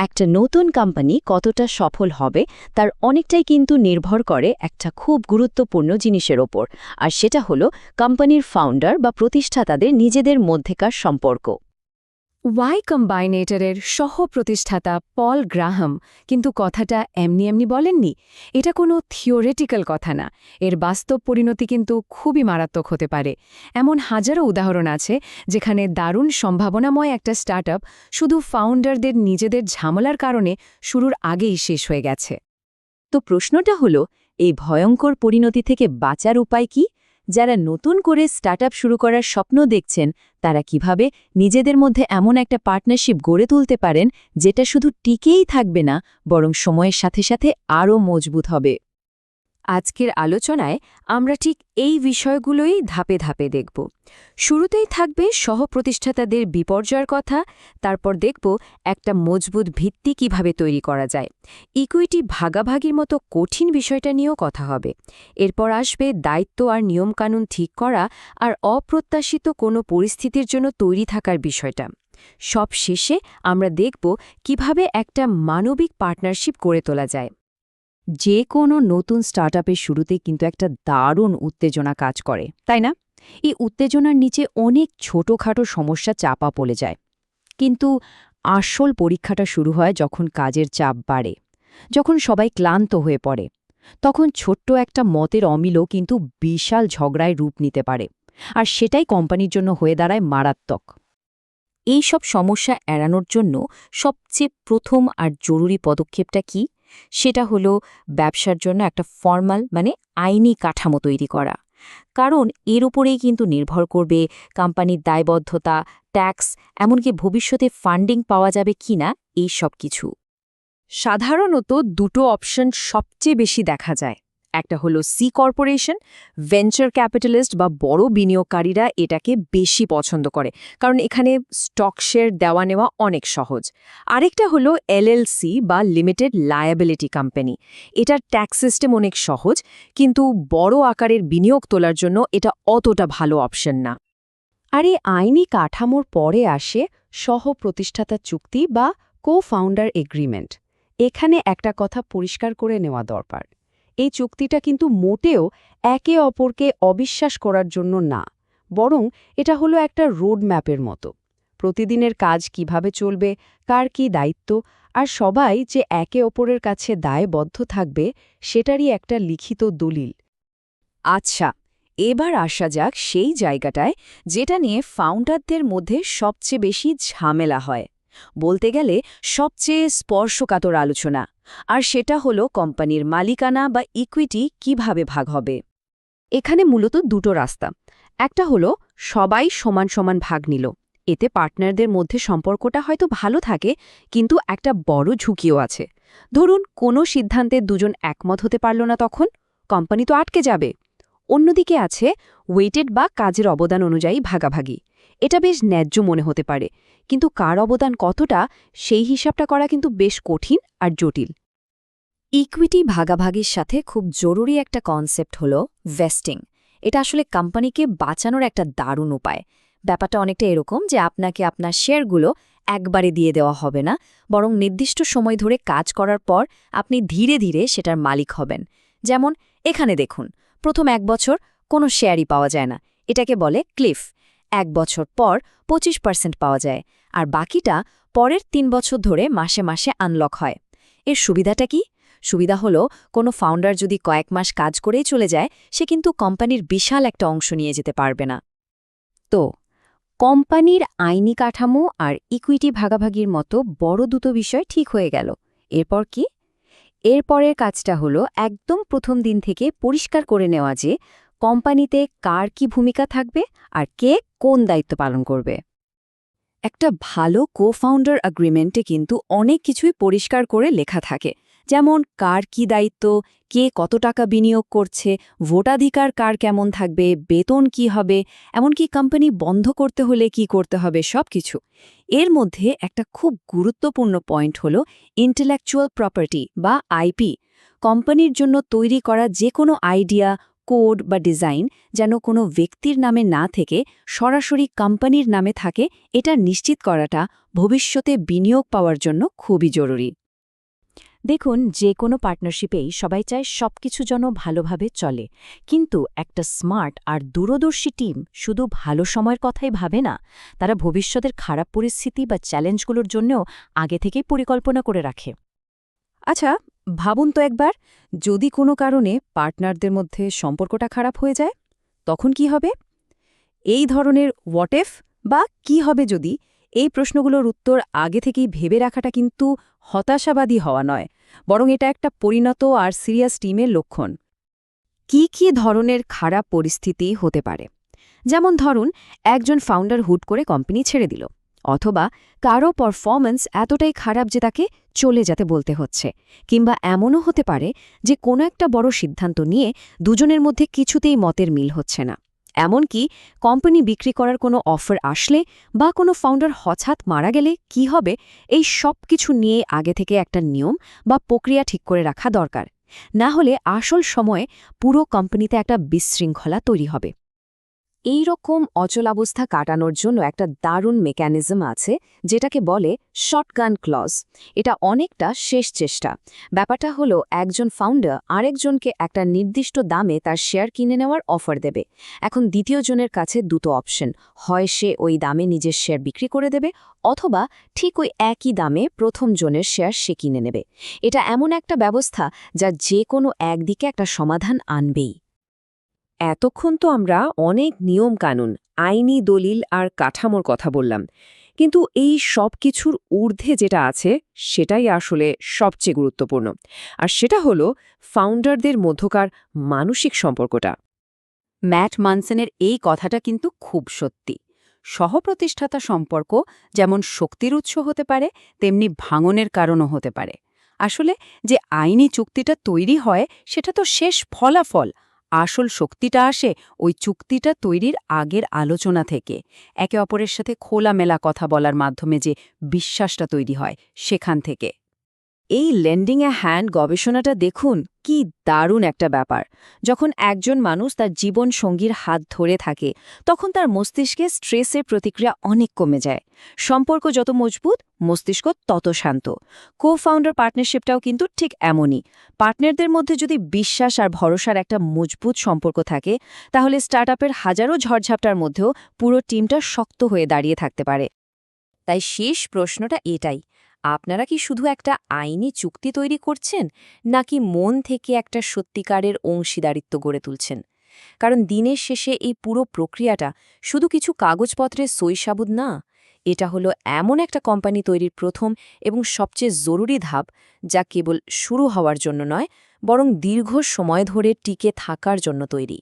একটা নতুন কোম্পানি কতটা সফল হবে, তার অনেকটাই কিন্তু নির্ভর করে একটা খুব গুরুত্বপূর্ণ জিনিসের ওপর। আর সেটা হলো কোম্পানির ফাউন্ডার বা প্রতিষ্ঠাতাদের নিজেদের মধ্যেকার সম্পর্ক। ওয়াই কম্বাইনেটরের সহ প্রতিষ্ঠাতা পল গ্রাহাম কিন্তু কথাটা এমনি এমনি বলেননি। এটা কোনো থিওরেটিক্যাল কথা না। এর বাস্তব পরিণতি কিন্তু খুবই মারাত্মক হতে পারে। এমন হাজারো উদাহরণ আছে যেখানে দারুণ সম্ভাবনাময় একটা স্টার্টআপ শুধু ফাউন্ডারদের নিজেদের ঝামেলার কারণে শুরুর আগেই শেষ হয়ে গেছে। তো প্রশ্নটা হলো, এই ভয়ঙ্কর পরিণতি থেকে বাঁচার উপায় কি? যারা নতুন করে স্টার্টআপ শুরু করার স্বপ্ন দেখছেন, তারা কীভাবে নিজেদের মধ্যে এমন একটা পার্টনারশিপ গড়ে তুলতে পারেন, যেটা শুধু টিকেই থাকবে না, বরং সময়ের সাথে সাথে আরও মজবুত হবে। আজকের আলোচনায় আমরা ঠিক এই বিষয়গুলোই ধাপে ধাপে দেখব। শুরুতেই থাকবে সহপ্রতিষ্ঠাতাদের বিপর্যয়ের কথা, তারপর দেখব একটা মজবুত ভিত্তি কীভাবে তৈরি করা যায়। ইকুইটি ভাগাভাগির মতো কঠিন বিষয়টা নিয়েও কথা হবে। এরপর আসবে দায়িত্ব আর নিয়মকানুন ঠিক করা আর অপ্রত্যাশিত কোনো পরিস্থিতির জন্য তৈরি থাকার বিষয়টা। সব শেষে আমরা দেখব কীভাবে একটা মানবিক পার্টনারশিপ গড়ে তোলা যায়। যে কোনো নতুন স্টার্টআপের শুরুতে কিন্তু একটা দারুণ উত্তেজনা কাজ করে, তাই না? এই উত্তেজনার নিচে অনেক ছোটখাটো সমস্যা চাপা পড়ে যায়। কিন্তু আসল পরীক্ষাটা শুরু হয় যখন কাজের চাপ বাড়ে, যখন সবাই ক্লান্ত হয়ে পড়ে, তখন ছোট্ট একটা মতের অমিলও কিন্তু বিশাল ঝগড়ায় রূপ নিতে পারে, আর সেটাই কোম্পানির জন্য হয়ে দাঁড়ায় মারাত্মক। এই সব সমস্যা এড়ানোর জন্য সবচেয়ে প্রথম আর জরুরি পদক্ষেপটা কি? সেটা হলো ব্যবসার জন্য একটা ফর্মাল মানে আইনি কাঠামো তৈরি করা। কারণ এর উপরেই কিন্তু নির্ভর করবে কোম্পানির দায়বদ্ধতা ট্যাক্স এমনকি ভবিষ্যতে ফান্ডিং পাওয়া যাবে কিনা এই সব কিছু। সাধারণত দুটো অপশন সবচেয়ে বেশি দেখা যায়। একটা হলো সি কর্পোরেশন ভেঞ্চার ক্যাপিটালিস্ট বা বড় বিনিয়োগকারীরা এটাকে বেশি পছন্দ করে। কারণ এখানে স্টক শেয়ার দেওয়া নেওয়া অনেক সহজ। আরেকটা হলো এলএলসি বা লিমিটেড লায়াবিলিটি কোম্পানি এটার ট্যাক্স সিস্টেম অনেক সহজ, কিন্তু বড় আকারের বিনিয়োগ তোলার জন্য এটা অতটা ভালো অপশন না। আর এই আইনি কাঠামোর পরে আসে সহ প্রতিষ্ঠাতা চুক্তি বা কো ফাউন্ডার এগ্রিমেন্ট এখানে একটা কথা পরিষ্কার করে নেওয়া দরকার। এই চুক্তিটা কিন্তু মোটেও একে অপরকে অবিশ্বাস করার জন্য না, বরং এটা হলো একটা রোড ম্যাপের মতো। প্রতিদিনের কাজ কীভাবে চলবে, কার কি দায়িত্ব, আর সবাই যে একে অপরের কাছে দায়বদ্ধ থাকবে, সেটারই একটা লিখিত দলিল। আচ্ছা এবার আসা যাক সেই জায়গাটায় যেটা নিয়ে ফাউন্ডারদের মধ্যে সবচেয়ে বেশি ঝামেলা হয়। বলতে গেলে সবচেয়ে স্পর্শকাতর আলোচনা। আর সেটা হলো কোম্পানির মালিকানা বা ইকুইটি কীভাবে ভাগ হবে। এখানে মূলত দুটো রাস্তা। একটা হলো সবাই সমান সমান ভাগ নিল। এতে পার্টনারদের মধ্যে সম্পর্কটা হয়তো ভালো থাকে, কিন্তু একটা বড় ঝুঁকিও আছে। ধরুন, কোনো সিদ্ধান্তে দুজন একমত হতে পারল না তখন, কোম্পানি তো আটকে যাবে। অন্যদিকে আছে ওয়েটেড বা কাজের অবদান অনুযায়ী ভাগাভাগি। এটা বেশ ন্যায্য মনে হতে পারে, কিন্তু কার অবদান কতটা সেই হিসাবটা করা কিন্তু বেশ কঠিন আর জটিল। ইকুইটি ভাগাভাগির সাথে খুব জরুরি একটা কনসেপ্ট হল ভেস্টিং। এটা আসলে কোম্পানিকে বাঁচানোর একটা দারুণ উপায়। ব্যাপারটা অনেকটা এরকম যে আপনাকে আপনার শেয়ারগুলো একবারে দিয়ে দেওয়া হবে না, বরং নির্দিষ্ট সময় ধরে কাজ করার পর আপনি ধীরে ধীরে সেটার মালিক হবেন। যেমন এখানে দেখুন, প্রথম এক বছর কোনো শেয়ারই পাওয়া যায় না। এটাকে বলে ক্লিফ। এক বছর পর ২৫ পার্সেন্ট পাওয়া যায়, আর বাকিটা পরের তিন বছর ধরে মাসে মাসে আনলক হয়। এর সুবিধাটা কি? সুবিধা হলো, কোনো ফাউন্ডার যদি কয়েক মাস কাজ করেই চলে যায়, সে কিন্তু কোম্পানির বিশাল একটা অংশ নিয়ে যেতে পারবে না। তো, কোম্পানির আইনি কাঠামো আর ইকুইটি ভাগাভাগির মতো বড় দুটো বিষয় ঠিক হয়ে গেল। এরপর কি? এরপরের কাজটা হলো, একদম প্রথম দিন থেকে পরিষ্কার করে নেওয়া যে কোম্পানিতে কার কি ভূমিকা থাকবে আর কে কোন দায়িত্ব পালন করবে। একটা ভালো কো ফাউন্ডার অ্যাগ্রিমেন্টে কিন্তু অনেক কিছুই পরিষ্কার করে লেখা থাকে। যেমন, কার কি দায়িত্ব, কে কত টাকা বিনিয়োগ করছে, ভোটাধিকার কার কেমন থাকবে, বেতন কি হবে, এমনকি কোম্পানি বন্ধ করতে হলে কি করতে হবে, সব কিছু। এর মধ্যে একটা খুব গুরুত্বপূর্ণ পয়েন্ট হল ইন্টেলেকচুয়াল প্রপার্টি বা আইপি কোম্পানির জন্য তৈরি করা যে কোনো আইডিয়া কোড বা ডিজাইন যেন কোনো ব্যক্তির নামে না থেকে, সরাসরি কোম্পানির নামে থাকে, এটা নিশ্চিত করাটা ভবিষ্যতে বিনিয়োগ পাওয়ার জন্য খুবই জরুরি। দেখুন, যে কোনো পার্টনারশিপেই সবাই চায় সবকিছু যেন ভালোভাবে চলে। কিন্তু একটা স্মার্ট আর দূরদর্শী টিম শুধু ভালো সময়ের কথাই ভাবে না, তারা ভবিষ্যতের খারাপ পরিস্থিতি বা চ্যালেঞ্জগুলোর জন্যও আগে থেকেই পরিকল্পনা করে রাখে। আচ্ছা ভাবুন তো একবার, যদি কোনো কারণে পার্টনারদের মধ্যে সম্পর্কটা খারাপ হয়ে যায়, তখন কি হবে? এই ধরনের হোয়াট এফ বা কি হবে যদি এই প্রশ্নগুলোর উত্তর আগে থেকেই ভেবে রাখাটা কিন্তু হতাশাবাদী হওয়া নয়, বরং এটা একটা পরিণত আর সিরিয়াস টিমের লক্ষণ। কি কি ধরনের খারাপ পরিস্থিতি হতে পারে? যেমন ধরুন, একজন ফাউন্ডার হুট করে কোম্পানি ছেড়ে দিল। অথবা কারও পারফরম্যান্স এতটাই খারাপ যে তাকে চলে যেতে বলতে হচ্ছে, কিংবা এমনও হতে পারে যে কোনো একটা বড় সিদ্ধান্ত নিয়ে দুজনের মধ্যে কিছুতেই মতের মিল হচ্ছে না। এমনকি কোম্পানি বিক্রি করার কোনো অফার আসলে বা কোনো ফাউন্ডার হঠাৎ মারা গেলে কি হবে, এই সব কিছু নিয়ে আগে থেকে একটা নিয়ম বা প্রক্রিয়া ঠিক করে রাখা দরকার। না হলে আসল সময়ে পুরো কোম্পানিতে একটা বিশৃঙ্খলা তৈরি হবে। এই রকম অচলাবস্থা কাটানোর জন্য একটা দারুণ মেকানিজম আছে, যেটাকে বলে শর্টগান ক্লজ। এটা অনেকটা শেষ চেষ্টা। ব্যাপারটা হলো, একজন ফাউন্ডার আরেকজনকে একটা নির্দিষ্ট দামে তার শেয়ার কিনে নেওয়ার অফার দেবে। এখন দ্বিতীয় জনের কাছে দুটো অপশন। হয় সে ওই দামে নিজের শেয়ার বিক্রি করে দেবে, অথবা ঠিক ওই একই দামে প্রথম জনের শেয়ার সে কিনে নেবে। এটা এমন একটা ব্যবস্থা যা যে কোনো একদিকে একটা সমাধান আনবেই। এতক্ষণ তো আমরা অনেক নিয়ম কানুন, আইনি দলিল আর কাঠামোর কথা বললাম। কিন্তু এই সব কিছুর ঊর্ধ্বে যেটা আছে, সেটাই আসলে সবচেয়ে গুরুত্বপূর্ণ। আর সেটা হলো ফাউন্ডারদের মধ্যকার মানসিক সম্পর্কটা। ম্যাট মানসেনের এই কথাটা কিন্তু খুব সত্যি। সহপ্রতিষ্ঠাতা সম্পর্ক যেমন শক্তির উৎস হতে পারে, তেমনি ভাঙনের কারণও হতে পারে। আসলে যে আইনি চুক্তিটা তৈরি হয়, সেটা তো শেষ ফলাফল। আসল শক্তিটা আসে ওই চুক্তিটা তৈরির আগের আলোচনা থেকে। একে অপরের সাথে খোলামেলা কথা বলার মাধ্যমে যে বিশ্বাসটা তৈরি হয় সেখান থেকে। এই লেন্ডিং এ হ্যান্ড গবেষণাটা দেখুন, কি দারুণ একটা ব্যাপার। যখন একজন মানুষ তার জীবন সঙ্গীর হাত ধরে থাকে, তখন তার মস্তিষ্কে স্ট্রেসের প্রতিক্রিয়া অনেক কমে যায়। সম্পর্ক যত মজবুত, মস্তিষ্ক তত শান্ত। কো ফাউন্ডার পার্টনারশিপটাও কিন্তু ঠিক এমনই। পার্টনারদের মধ্যে যদি বিশ্বাস আর ভরসার একটা মজবুত সম্পর্ক থাকে, তাহলে স্টার্টআপের হাজারো ঝড়ঝাপটার মধ্যেও পুরো টিমটা শক্ত হয়ে দাঁড়িয়ে থাকতে পারে। তাই শেষ প্রশ্নটা এটাই। আপনারা কি শুধু একটা আইনি চুক্তি তৈরি করছেন, নাকি মন থেকে একটা সত্যিকারের অংশীদারিত্ব গড়ে তুলছেন? কারণ দিনের শেষে এই পুরো প্রক্রিয়াটা শুধু কিছু কাগজপত্রের সইসাবুদ না, এটা হলো এমন একটা কোম্পানি তৈরির প্রথম এবং সবচেয়ে জরুরি ধাপ যা কেবল শুরু হওয়ার জন্য নয়, বরং দীর্ঘ সময় ধরে টিকে থাকার জন্য তৈরি।